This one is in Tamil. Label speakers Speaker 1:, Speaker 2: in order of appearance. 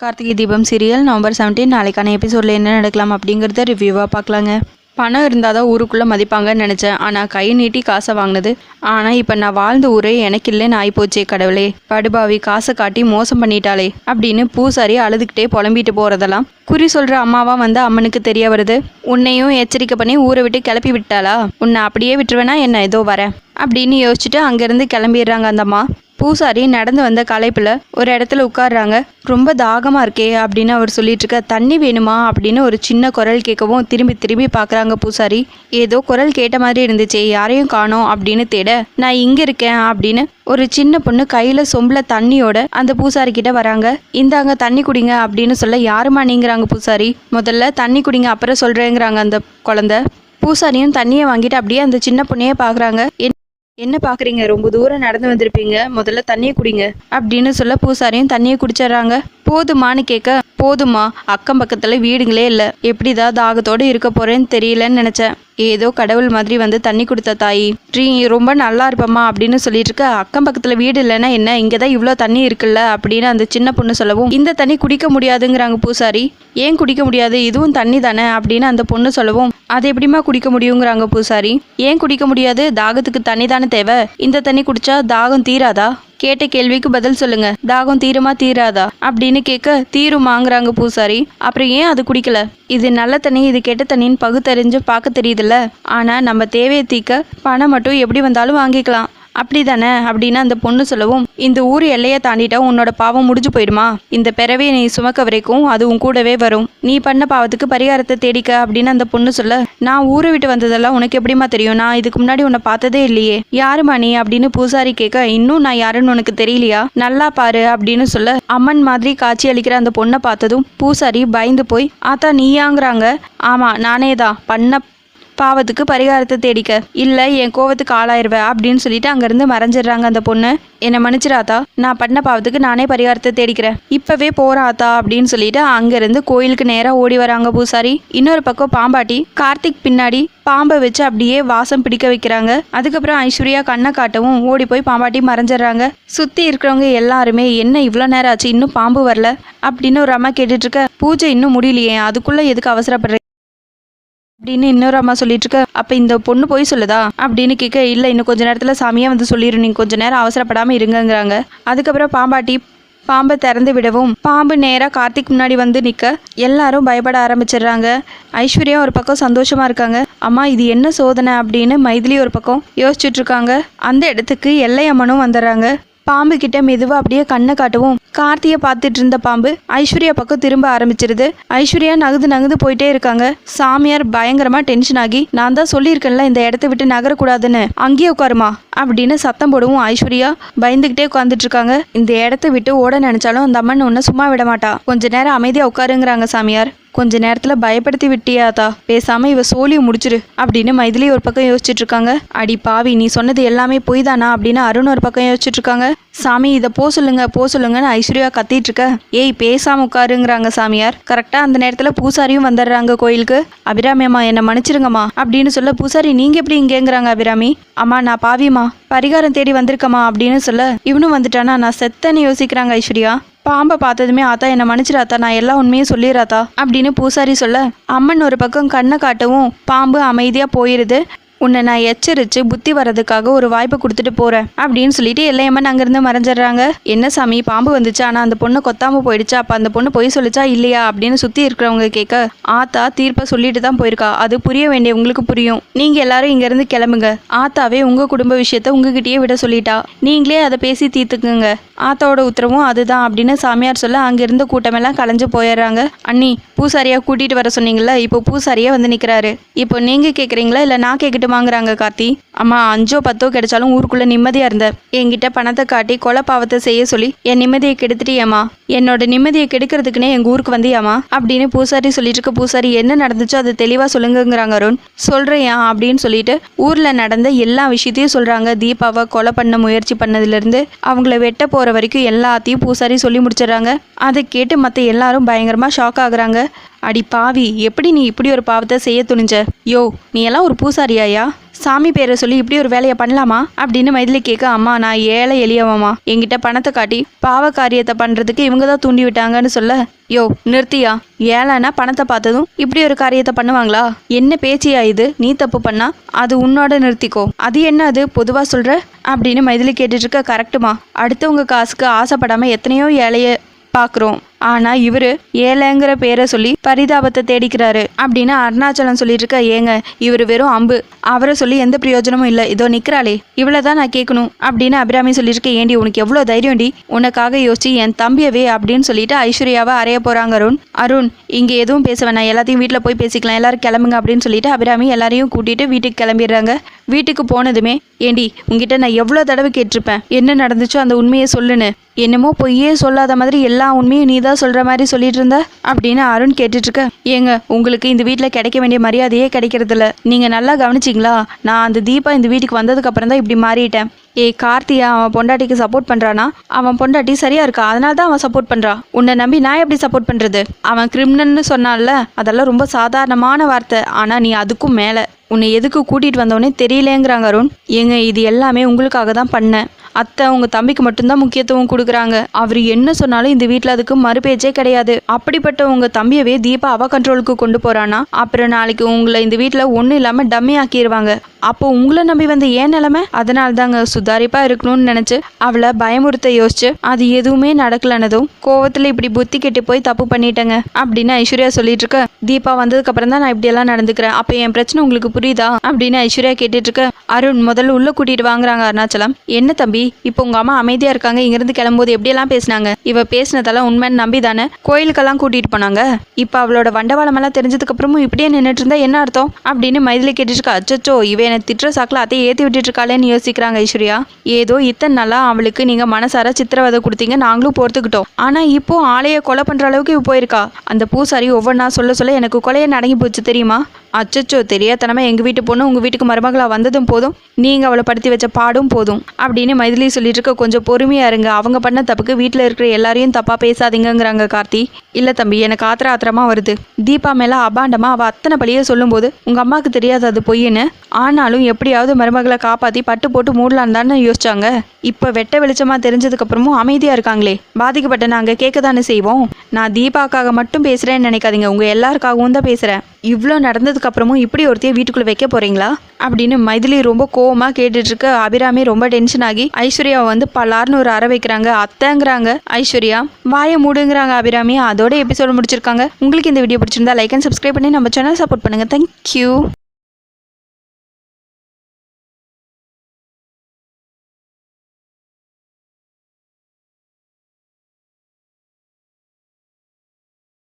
Speaker 1: கார்த்திகை தீபம் சீரியல் நவம்பர் 17 நாளைக்கான எபிசோடில் என்ன நடக்கலாம் அப்படிங்கிறத ரிவ்யூவாக பார்க்கலாங்க பணம் இருந்தால் தான் ஊருக்குள்ளே மதிப்பாங்கன்னு நினச்சேன். ஆனால் கை நீட்டி காசை வாங்கினது. ஆனால் இப்போ நான் வாழ்ந்த ஊரே எனக்கு இல்லைன்னு ஆயிப்போச்சே கடவுளே. படுபாவி காசை காட்டி மோசம் பண்ணிட்டாளே அப்படின்னு பூசாரி அழுதுகிட்டே புலம்பிட்டு போகிறதெல்லாம் குறி சொல்கிற அம்மாவா வந்து அம்மனுக்கு தெரிய வருது. உன்னையும் எச்சரிக்கை பண்ணி ஊரை விட்டு கிளப்பி விட்டாளா? உன்னை அப்படியே விட்டுருவேனா என்ன? ஏதோ வரேன். அப்படின்னு யோசிச்சுட்டு அங்கேருந்து கிளம்பிடுறாங்க அந்தம்மா பூசாரி நடந்து வந்த களைப்பில் ஒரு இடத்துல உட்காடுறாங்க ரொம்ப தாகமாக இருக்கே அப்படின்னு அவர் சொல்லிட்டு இருக்க தண்ணி வேணுமா? அப்படின்னு ஒரு சின்ன குரல் கேட்கவும் திரும்பி திரும்பி பார்க்குறாங்க பூசாரி. ஏதோ குரல் கேட்ட மாதிரி இருந்துச்சே யாரையும் காணோம் அப்படின்னு தேட நான் இங்கே இருக்கேன் அப்படின்னு ஒரு சின்ன பொண்ணு கையில் சொம்பில் தண்ணியோட அந்த பூசாரி கிட்ட வராங்க. இந்தாங்க தண்ணி குடிங்க அப்படின்னு சொல்ல யாருமா நீங்கிறாங்க பூசாரி? முதல்ல தண்ணி குடிங்க அப்புறம் சொல்கிறேங்கிறாங்க அந்த குழந்தை. பூசாரியும் தண்ணியை வாங்கிட்டு அப்படியே அந்த சின்ன பொண்ணையே பார்க்குறாங்க என்ன பார்க்குறீங்க ரொம்ப தூரம் நடந்து வந்திருப்பீங்க. முதல்ல தண்ணியை குடிங்க. அப்படின்னு சொல்ல பூசாரியும் தண்ணியை குடிச்சிடுறாங்க. போதுமான்னு கேட்க போதுமா அக்கம் பக்கத்தில் வீடுங்களே இல்லை. எப்படிதான் தாகத்தோடு இருக்க போறேன்னு தெரியலன்னு நினச்சேன். ஏதோ கடவுள் மாதிரி வந்து தண்ணி கொடுத்த தாயி. ட்ரீ ரொம்ப நல்லா இருப்பம்மா அப்படின்னு சொல்லிட்டு இருக்க அக்கம் பக்கத்தில் வீடு இல்லைன்னா என்ன? இங்கே தான் இவ்வளோ தண்ணி இருக்குல்ல? அப்படின்னு அந்த சின்ன பொண்ணு சொல்லவும் இந்த தண்ணி குடிக்க முடியாதுங்கிறாங்க பூசாரி. ஏன் குடிக்க முடியாது? இதுவும் தண்ணி தானே? அப்படின்னு அந்த பொண்ணு சொல்லவும் அது எப்படிம்மா குடிக்க முடியுங்கிறாங்க பூசாரி. ஏன் குடிக்க முடியாது? தாகத்துக்கு தண்ணி தானே தேவை. இந்த தண்ணி குடிச்சா தாகம் தீராதா? கேட்ட கேள்விக்கு பதில் சொல்லுங்க. தாகம் தீருமா தீராதா? அப்படின்னு கேட்க தீருமாங்கிறாங்க பூசாரி. அப்புறம் ஏன் அது குடிக்கல? இது நல்ல தண்ணி இது கெட்ட தண்ணின்னு பகுத்தறிஞ்சு பார்க்க தெரியுதுல்ல. ஆனா நம்ம தேவையை தீக்க பணம் மட்டும் எப்படி வந்தாலும் வாங்கிக்கலாம். அப்படி தானே அப்படின்னு அந்த பொண்ணு சொல்லவும் இந்த ஊர் எல்லையை தாண்டிட்டா உன்னோட பாவம் முடிஞ்சு போயிடுமா? இந்த பிறவையை நீ சுமக்க வரைக்கும் அது உன் கூடவே வரும். நீ பண்ண பாவத்துக்கு பரிகாரத்தை தேடிக்க அப்படின்னு அந்த பொண்ணு சொல்ல நான் ஊரை விட்டு வந்ததெல்லாம் உனக்கு எப்படிமா தெரியும்? நான் இதுக்கு முன்னாடி உன்னை பார்த்ததே இல்லையே. யாருமா நீ? அப்படின்னு பூசாரி கேட்க இன்னும் நான் யாருன்னு உனக்கு தெரியலையா? நல்லா பாரு அப்படின்னு சொல்ல அம்மன் மாதிரி காட்சி அளிக்கிற அந்த பொண்ணை பார்த்ததும் பூசாரி பயந்து போய் ஆத்தா நீயாங்கிறாங்க. ஆமா நானே தான் பண்ண பாவத்துக்கு பரிகாரத்தை தேடிக்க. இல்லை என் கோவத்துக்கு ஆளாயிருவேன் அப்படின்னு சொல்லிட்டு அங்கேருந்து மறைஞ்சிடுறாங்க அந்த பொண்ணு. என்னை மன்னிச்சிடாத்தா நான் பண்ண பாவத்துக்கு நானே பரிகாரத்தை தேடிக்கிறேன். இப்போவே போறாத்தா அப்படின்னு சொல்லிட்டு அங்கேருந்து கோயிலுக்கு நேராக ஓடி வராங்க பூசாரி. இன்னொரு பக்கம் பாம்பாட்டி கார்த்திக் பின்னாடி பாம்பை வச்சு அப்படியே வாசம் பிடிக்க வைக்கிறாங்க. அதுக்கப்புறம் ஐஸ்வர்யா கண்ணை காட்டவும் ஓடி போய் பாம்பாட்டி மறைஞ்சிடுறாங்க. சுற்றி இருக்கிறவங்க எல்லாருமே என்ன இவ்வளோ நேரம் ஆச்சு? இன்னும் பாம்பு வரல? அப்படின்னு ஒரு அம்மா கேட்டுட்டு இருக்க பூஜை இன்னும் முடியலையே. அதுக்குள்ளே எதுக்கு அவசரப்படுற? அப்படின்னு இன்னொரு அம்மா சொல்லிட்டு இருக்க அப்ப இந்த பொண்ணு போய் சொல்லுதா? அப்படின்னு கேட்க இல்ல இன்னும் கொஞ்ச நேரத்துல சாமியா வந்து சொல்லிடும் நீங்க கொஞ்ச நேரம் அவசரப்படாம இருங்கங்கிறாங்க. அதுக்கப்புறம் பாம்பாட்டி பாம்பை திறந்து விடவும் பாம்பு நேராக கார்த்திக் முன்னாடி வந்து நிற்க எல்லாரும் பயப்பட ஆரம்பிச்சிடுறாங்க. ஐஸ்வர்யா ஒரு பக்கம் சந்தோஷமா இருக்காங்க. அம்மா இது என்ன சோதனை? அப்படின்னு மைதிலி ஒரு பக்கம் யோசிச்சுட்டு இருக்காங்க. அந்த இடத்துக்கு எல்லையம்மனும் வந்துடுறாங்க. பாம்பு கிட்ட மெதுவா அப்படியே கண்ணை காட்டவும் கார்த்தியை பார்த்துட்டு இருந்த பாம்பு ஐஸ்வர்யா பக்கம் திரும்ப ஆரம்பிச்சிருது. ஐஸ்வர்யா நகுது நகுது போயிட்டே இருக்காங்க. சாமியார் பயங்கரமா டென்ஷன் ஆகி நான் தான் சொல்லியிருக்கேன்ல இந்த இடத்த விட்டு நகரக்கூடாதுன்னு. அங்கேயே உட்காருமா? அப்படின்னு சத்தம் போடவும் ஐஸ்வர்யா பயந்துகிட்டே உட்காந்துட்டு இருக்காங்க. இந்த இடத்த விட்டு ஓட நினைச்சாலும் அந்த அம்மன் உன்னை சும்மா விட மாட்டா. கொஞ்ச நேரம் அமைதியா உட்காருங்கிறாங்க சாமியார். கொஞ்ச நேரத்துல பயப்படுத்தி விட்டியாதா? பேசாம இவ சோழியை முடிச்சிரு. அப்படின்னு மைதிலி ஒரு பக்கம் யோசிச்சுட்டு இருக்காங்க அடி பாவி நீ சொன்னது எல்லாமே பொய் தானா அப்படின்னு அருண் ஒரு பக்கம் யோசிச்சுட்டு இருக்காங்க சாமி இதை போ சொல்லுங்க போ சொல்லுங்கன்னு ஐஸ்வர்யா கத்திட்டு இருக்க ஏய் பேசாம உட்காருங்கிறாங்க சாமியார். கரெக்டா அந்த நேரத்துல பூசாரியும் வந்துடுறாங்க கோயிலுக்கு. அபிராமி அம்மா என்னை மன்னிச்சிருங்கம்மா. அப்படின்னு சொல்ல பூசாரி நீங்க எப்படி இங்கேங்கிறாங்க அபிராமி? அம்மா நான் பாவிமா பரிகாரம் தேடி வந்திருக்கம்மா. அப்படின்னு சொல்ல இவனும் வந்துட்டானா? நான் செத்தன்னு யோசிக்கிறாங்க ஐஸ்வர்யா. பாம்பை பார்த்ததுமே ஆத்தா என்னை மன்னிச்சிடாத்தா நான் எல்லா உண்மையும் சொல்லிடுறாத்தா அப்படின்னு பூசாரி சொல்ல அம்மன் ஒரு பக்கம் கண்ணை காட்டவும் பாம்பு அமைதியாக போயிடுது உன்னை நான் எச்சரித்து புத்தி வர்றதுக்காக ஒரு வாய்ப்பு கொடுத்துட்டு போகிறேன் அப்படின்னு சொல்லிட்டு எல்லையம்மன் அங்கேருந்து மறைஞ்சிடுறாங்க. என்ன சாமி பாம்பு வந்துச்சு? ஆனால் அந்த பொண்ணு கொத்தாமல் போயிடுச்சு? அப்போ அந்த பொண்ணு பொய் சொல்லிச்சா இல்லையா? அப்படின்னு சுற்றி இருக்கிறவங்க கேட்க ஆத்தா தீர்ப்பை சொல்லிட்டு தான் போயிருக்கா. அது புரிய வேண்டிய உங்களுக்கு புரியும். நீங்கள் எல்லாரும் இங்கேருந்து கிளம்புங்க. ஆத்தாவே உங்கள் குடும்ப விஷயத்த உங்ககிட்டயே விட சொல்லிட்டா. நீங்களே அதை பேசி தீர்த்துக்குங்க. ஆத்தாவோட உத்தரவும் அதுதான் அப்படின்னு சாமியார் சொல்ல அங்கேருந்து கூட்டமெல்லாம் கலைஞ்சு போயிடுறாங்க. அண்ணி பூசாரியாக கூட்டிகிட்டு வர சொன்னீங்களா இப்போ பூசாரியாக வந்து நிற்கிறாரு இப்போ நீங்கள் கேட்குறீங்களா இல்லை நான் வாங்குறாங்க கார்த்தி. அம்மா அஞ்சோ பத்தோ கிடைச்சாலும் ஊருக்குள்ளே நிம்மதியாக இருந்த. என்கிட்ட பணத்தை காட்டி கொலை பாவத்தை செய்ய சொல்லி என் நிம்மதியை கெடுத்துட்டியம்மா. என்னோட நிம்மதியை கெடுக்கிறதுக்குனே எங்கள் ஊருக்கு வந்தியாமா அப்படின்னு பூசாரி சொல்லிட்டு இருக்க பூசாரி என்ன நடந்துச்சோ அதை தெளிவாக சொல்லுங்கங்கிறாங்க அருண். சொல்கிறேயா அப்படின்னு சொல்லிட்டு ஊரில் நடந்த எல்லா விஷயத்தையும் சொல்கிறாங்க தீபாவை கொலை பண்ண முயற்சி பண்ணதுலேருந்து அவங்கள வெட்ட போகிற வரைக்கும் எல்லாத்தையும் பூசாரி சொல்லி முடிச்சிடுறாங்க. அதை கேட்டு மற்ற எல்லாரும் பயங்கரமாக ஷாக் ஆகுறாங்க. அடி பாவி எப்படி நீ இப்படி ஒரு பாவத்தை செய்ய துணிஞ்ச? யோ நீ எல்லாம் ஒரு பூசாரியாயா? சாமி பேரை சொல்லி இப்படி ஒரு வேலையை பண்ணலாமா? அப்படின்னு மைதிலி கேட்க அம்மா நான் ஏழை எளியவம்மா. என்கிட்ட பணத்தை காட்டி பாவ காரியத்தை பண்ணுறதுக்கு இவங்க தான் தூண்டி விட்டாங்கன்னு சொல்ல யோ நிறுத்தியா? ஏழைனா பணத்தை பார்த்ததும் இப்படி ஒரு காரியத்தை பண்ணுவாங்களா? என்ன பேச்சியா இது? நீ தப்பு பண்ணா? அது உன்னோட நிறுத்திக்கோ. அது என்ன அது? பொதுவாக சொல்கிற அப்படின்னு மைதிலி கேட்டுட்டு இருக்க கரெக்டுமா அடுத்தவங்க காசுக்கு ஆசைப்படாமல் எத்தனையோ ஏழைய பார்க்குறோம் ஆனால் இவர் ஏழைங்கிற பேரை சொல்லி பரிதாபத்தை தேடிக்கிறாரு அப்படின்னு அருணாச்சலம் சொல்லிட்டு இருக்க ஏங்க இவர் வெறும் அம்பு. அவரை சொல்லி எந்த பிரயோஜனமும் இல்லை. இதோ நிற்கிறாளே இவ்வளோ தான் நான் கேட்கணும் அப்படின்னு அபிராமி சொல்லியிருக்க ஏண்டி உனக்கு எவ்வளோ தைரியம்டி உனக்காக யோசிச்சு என் தம்பியவே அப்படின்னு சொல்லிட்டு ஐஸ்வர்யாவை அறைய போறாங்க அருண். அருண் இங்கே எதுவும் பேச வேணாம். எல்லாத்தையும் வீட்டில் போய் பேசிக்கலாம். எல்லாரும் கிளம்புங்க அப்படின்னு சொல்லிட்டு அபிராமி எல்லாரையும் கூட்டிட்டு வீட்டுக்கு கிளம்பிடுறாங்க. வீட்டுக்கு போனதுமே ஏண்டி உங்ககிட்ட நான் எவ்வளோ தடவை கேட்டிருப்பேன். என்ன நடந்துச்சோ அந்த உண்மையை சொல்லுன்னு. என்னமோ பொய்யே சொல்லாத மாதிரி எல்லா உண்மையும் நீ தான் சொல்கிற மாதிரி சொல்லிட்டு இருந்த? அப்படின்னு அருண் கேட்டுட்டு இருக்க ஏங்க உங்களுக்கு இந்த வீட்டில் கிடைக்க வேண்டிய மரியாதையே கிடைக்கிறதில்ல. நீங்கள் நல்லா கவனிச்சிங்களா? நான் அந்த தீபா இந்த வீட்டுக்கு வந்ததுக்கு அப்புறம் தான் இப்படி மாறிட்டேன். ஏய் கார்த்தியா அவன் பொண்டாட்டிக்கு சப்போர்ட் பண்ணுறானா அவன் பொண்டாட்டி சரியா இருக்கா? அதனால தான் அவன் சப்போர்ட் பண்ணுறான் உன்னை நம்பி நான் எப்படி சப்போர்ட் பண்ணுறது அவன் கிரிமினல்னு சொன்னான்ல? அதெல்லாம் ரொம்ப சாதாரணமான வார்த்தை. ஆனால் நீ அதுக்கும் மேலே. உன்னை எதுக்கு கூட்டிகிட்டு வந்தவொடனே தெரியலேங்கிறாங்க அருண். ஏங்க இது எல்லாமே உங்களுக்காக தான் பண்ணேன். அத்தை அவங்க தம்பிக்கு மட்டும்தான் முக்கியத்துவம் கொடுக்குறாங்க. அவர் என்ன சொன்னாலும் இந்த வீட்டில் அதுக்கு மறுபேச்சே கிடையாது. அப்படிப்பட்ட உங்க தம்பியவே தீபா அவ கண்ட்ரோலுக்கு கொண்டு போறானா? அப்புறம் நாளைக்கு உங்களை இந்த வீட்டில் ஒன்றும் இல்லாமல் டம்மி ஆக்கிடுவாங்க அப்போ உங்களை நம்பி வந்த ஏன் நிலைமை? அதனால தாங்க சுதாரிப்பா இருக்கணும்னு நினைச்சு அவளை பயமுறுத்த யோசிச்சு அது எதுவுமே நடக்கலனதும் கோவத்துல இப்படி புத்தி கெட்டு போய் தப்பு பண்ணிட்டேங்க அப்படின்னு ஐஸ்வர்யா சொல்லிட்டு இருக்க தீபா வந்ததுக்கு அப்புறம் தான் நான் இப்படி எல்லாம் நடந்துக்கிறேன். அப்போ என் பிரச்சனை உங்களுக்கு புரியுதா? அப்படின்னு ஐஸ்வர்யா கேட்டுட்டு இருக்க அருண் முதல்ல உள்ள கூட்டிட்டு வாங்குறாங்க அருணாச்சலம். என்ன தம்பி? இப்போ உங்க அம்மா அமைதியா இருக்காங்க இங்கிருந்து கிளம்பும்போது எப்படியெல்லாம் பேசினாங்க? இவ பேசினதெல்லாம் உண்மைன்னு நம்பி தானே கோயிலுக்கெல்லாம் கூட்டிட்டு போனாங்க. இப்போ அவளோட வண்டவாளம் எல்லாம் தெரிஞ்சதுக்கு அப்புறமும் இப்படியே நின்றுட்டு இருந்தா என்ன அர்த்தம்? அப்படின்னு மைதிலி கேட்டுட்டு இருக்கா அச்சச்சோ இவ என்னை திட்டுற சாக்கில் ஏற்றி விட்டுட்ருக்காளேன்னு யோசிக்கிறாங்க ஐஸ்வர்யா. ஏதோ இத்தனை நாளாக அவளுக்கு நீங்கள் மனசார சித்திரவதை கொடுத்தீங்க நாங்களும் பொறுத்துக்கிட்டோம் ஆனால் இப்போ ஆலையை கொலை பண்ணுற அளவுக்கு இவ போயிருக்கா. அந்த பூசாரி ஒவ்வொன்றா சொல்ல சொல்ல எனக்கு கொலையை நடங்கி போச்சு தெரியுமா? அச்சச்சோ தெரியாதனமா எங்கள் வீட்டு பொண்ணு உங்கள் வீட்டுக்கு மருமகளாக வந்ததும் போதும் நீங்கள் அவளை படுத்தி வச்ச பாடும் போதும் அப்படின்னு மைதிலி சொல்லிட்டு இருக்க கொஞ்சம் பொறுமையாக இருங்க. அவங்க பண்ண தப்புக்கு வீட்டில் இருக்கிற எல்லாரையும் தப்பாக பேசாதீங்கங்கிறாங்க கார்த்தி. இல்லை தம்பி எனக்கு ஆத்திர ஆத்திரமா வருது. தீபா மேலே அபாண்டமாக அவள் அத்தனை பழியை சொல்லும்போது உங்கள் அம்மாவுக்கு தெரியாது அது பொய்ன்னு ஆனாலும் எப்படியாவது மருமகளை காப்பாற்றி பட்டு போட்டு மூடலான்னு தானே யோசிச்சாங்க. இப்போ வெட்ட வெளிச்சமாக தெரிஞ்சதுக்கப்புறமும் அமைதியாக இருக்காங்களே. பாதிக்கப்பட்ட நாங்கள் கேட்க தானே செய்வோம். நான் தீபாக்காக மட்டும் பேசுகிறேன்னு நினைக்காதீங்க. உங்கள் எல்லாருக்காகவும் தான் பேசுகிறேன் இவ்வளோ நடந்ததுக்கு அப்புறமும் இப்படி ஒருத்தைய வீட்டுக்குள்ளே வைக்க போறீங்களா? அப்படின்னு மைதிலி ரொம்ப கோவமாக கேட்டுட்டு இருக்க அபிராமி ரொம்ப டென்ஷன் ஆகி ஐஸ்வர்யாவை வந்து பலார்னு ஒரு அறை வைக்கிறாங்க. அத்தைங்கிறாங்க ஐஸ்வர்யா. வாயை மூடுங்கிறாங்க அபிராமி. அதோட எபிசோடு முடிச்சிருக்காங்க. உங்களுக்கு இந்த வீடியோ பிடிச்சிருந்தா லைக் அண்ட் சப்ஸ்கிரைப் பண்ணி நம்ம சேனல் சப்போர்ட் பண்ணுங்க. தேங்க்யூ